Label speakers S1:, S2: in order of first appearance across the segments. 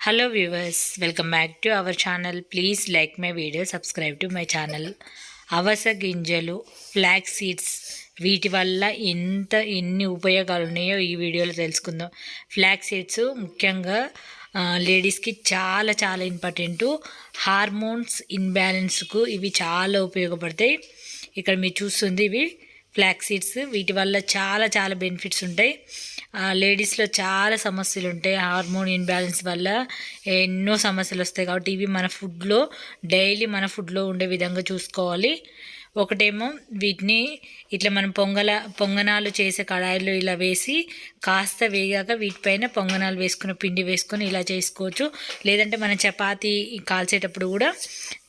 S1: Hello viewers welcome back to our channel please like my video subscribe to my channel అవస గింజలు flax seeds వీటి వల్ల ఎంత ఎన్ని ఉపయోగాలు ఉన్నాయో ఈ వీడియోలో తెలుసుకుందాం. ఫ్లాక్ సీడ్స్ ముఖ్యంగా లేడీస్కి చాలా చాలా ఇంపార్టెంట్ హార్మోన్స్ ఇన్బ్యాలెన్స్కు ఇవి చాలా ఉపయోగపడతాయి. ఇక్కడ మీరు చూస్తుంది ఇవి ఫ్లాక్ సీడ్స్ వీటి వల్ల చాలా చాలా బెనిఫిట్స్ ఉంటాయి. లేడీస్లో చాలా సమస్యలు ఉంటాయి హార్మోన్ ఇన్బ్యాలెన్స్ వల్ల ఎన్నో సమస్యలు వస్తాయి కాబట్టి ఇవి మన ఫుడ్లో డైలీ మన ఫుడ్లో ఉండే విధంగా చూసుకోవాలి. ఒకటేమో వీటిని ఇట్లా మనం పొంగల పొంగనాలు చేసే కడాయిలో ఇలా వేసి కాస్త వేగాక వీటిపైన పొంగనాలు వేసుకుని పిండి వేసుకొని ఇలా చేసుకోవచ్చు. లేదంటే మనం చపాతీ కాల్చేటప్పుడు కూడా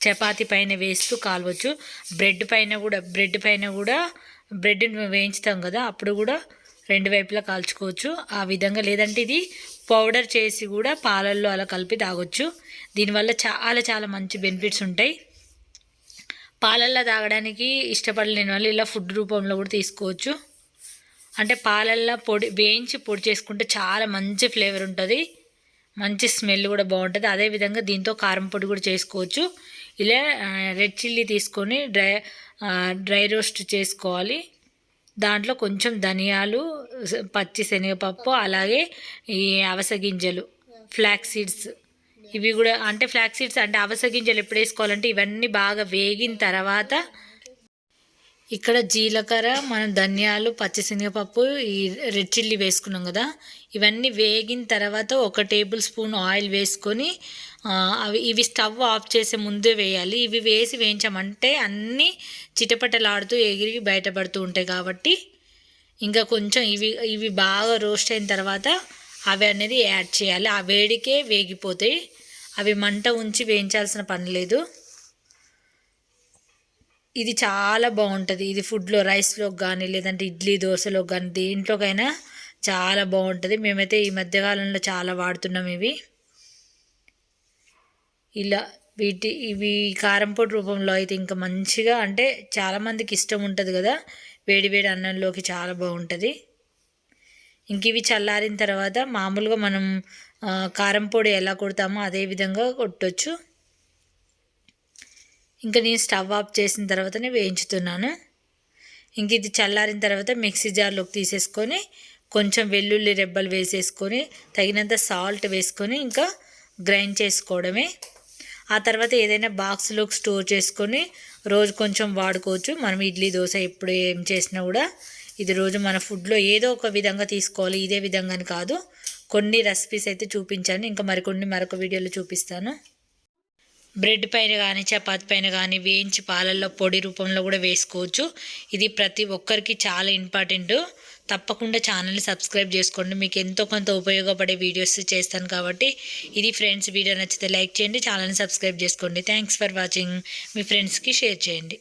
S1: చపాతీ పైన వేస్తూ కాలవచ్చు. బ్రెడ్ పైన కూడా బ్రెడ్ పైన కూడా బ్రెడ్ వేయించుతాం కదా అప్పుడు కూడా రెండు వైపులా కాల్చుకోవచ్చు. ఆ విధంగా లేదంటే ఇది పౌడర్ చేసి కూడా పాలల్లో అలా కలిపి తాగొచ్చు. దీనివల్ల చాలా చాలా మంచి బెనిఫిట్స్ ఉంటాయి. పాలల్లో తాగడానికి ఇష్టపడలేని వాళ్ళు ఇలా ఫుడ్ రూపంలో కూడా తీసుకోవచ్చు. అంటే పాలల్లో పొడి వేయించి పొడి చేసుకుంటే చాలా మంచి ఫ్లేవర్ ఉంటుంది. మంచి స్మెల్ కూడా బాగుంటుంది. అదేవిధంగా దీంతో కారం పొడి కూడా చేసుకోవచ్చు. ఇలా రెడ్ చిల్లీ తీసుకొని డ్రై డ్రై రోస్ట్ చేసుకోవాలి. దాంట్లో కొంచెం ధనియాలు పచ్చి శనగపప్పు అలాగే ఈ అవస గింజలు ఫ్లాక్ సీడ్స్. ఇవి కూడా అంటే ఫ్లాక్ సీడ్స్ అంటే అవస గింజలు ఎప్పుడు వేసుకోవాలంటే ఇవన్నీ బాగా వేగిన తర్వాత ఇక్కడ జీలకర్ర మనం ధనియాలు పచ్చిశనగపప్పు ఈ రెడ్ చిల్లీ వేసుకున్నాం కదా. ఇవన్నీ వేగిన తర్వాత ఒక టేబుల్ స్పూన్ ఆయిల్ వేసుకొని అవి ఇవి స్టవ్ ఆఫ్ చేసే ముందే వేయాలి. ఇవి వేసి వేయించామంటే అన్నీ చిటపటలాడుతూ ఎగిరి బయటపడుతూ ఉంటాయి కాబట్టి. ఇంకా కొంచెం ఇవి ఇవి బాగా రోస్ట్ అయిన తర్వాత అవి అనేది యాడ్ చేయాలి. ఆ వేడికే వేగిపోతాయి. అవి మంట ఉంచి వేయించాల్సిన పని లేదు. ఇది చాలా బాగుంటుంది. ఇది ఫుడ్లో రైస్లో కానీ లేదంటే ఇడ్లీ దోశలో కానీ దేంట్లోకైనా చాలా బాగుంటుంది. మేమైతే ఈ మధ్యకాలంలో చాలా వాడుతున్నాం ఇవి. ఇలా వీటి ఇవి కారంపొడి రూపంలో అయితే ఇంకా మంచిగా అంటే చాలామందికి ఇష్టం ఉంటుంది కదా. వేడివేడి అన్నంలోకి చాలా బాగుంటుంది. ఇంక ఇవి చల్లారిన తర్వాత మామూలుగా మనం కారం పొడి ఎలా కొడతామో అదే విధంగా కొట్టచ్చు. ఇంకా నేను స్టవ్ ఆఫ్ చేసిన తర్వాతనే వేయించుతున్నాను. ఇంక ఇది చల్లారిన తర్వాత మిక్సీ జార్లోకి తీసేసుకొని కొంచెం వెల్లుల్లి రెబ్బలు వేసేసుకొని తగినంత సాల్ట్ వేసుకొని ఇంకా గ్రైండ్ చేసుకోవడమే. ఆ తర్వాత ఏదైనా బాక్స్లోకి స్టోర్ చేసుకొని రోజు కొంచెం వాడుకోవచ్చు. మనం ఇడ్లీ దోశ ఎప్పుడు ఏం చేసినా కూడా ఇది రోజు మన ఫుడ్లో ఏదో ఒక విధంగా తీసుకోవాలి ఇదే విధంగా కాదు. కొన్ని రెసిపీస్ అయితే చూపించాను. ఇంకా మరికొన్ని మరొక వీడియోలో చూపిస్తాను. బ్రెడ్ పైన కానీ చపాతి పైన కానీ వేయించి పాలల్లో పొడి రూపంలో కూడా వేసుకోవచ్చు. ఇది ప్రతి ఒక్కరికి చాలా ఇంపార్టెంట్. తప్పకుండా ఛానల్ని సబ్స్క్రైబ్ చేసుకోండి. మీకు ఎంతో కొంత ఉపయోగపడే వీడియోస్ చేస్తాను కాబట్టి. ఇది ఫ్రెండ్స్ వీడియో నచ్చితే లైక్ చేయండి ఛానల్ని సబ్స్క్రైబ్ చేసుకోండి. థ్యాంక్స్ ఫర్ వాచింగ్ మీ ఫ్రెండ్స్కి షేర్ చేయండి.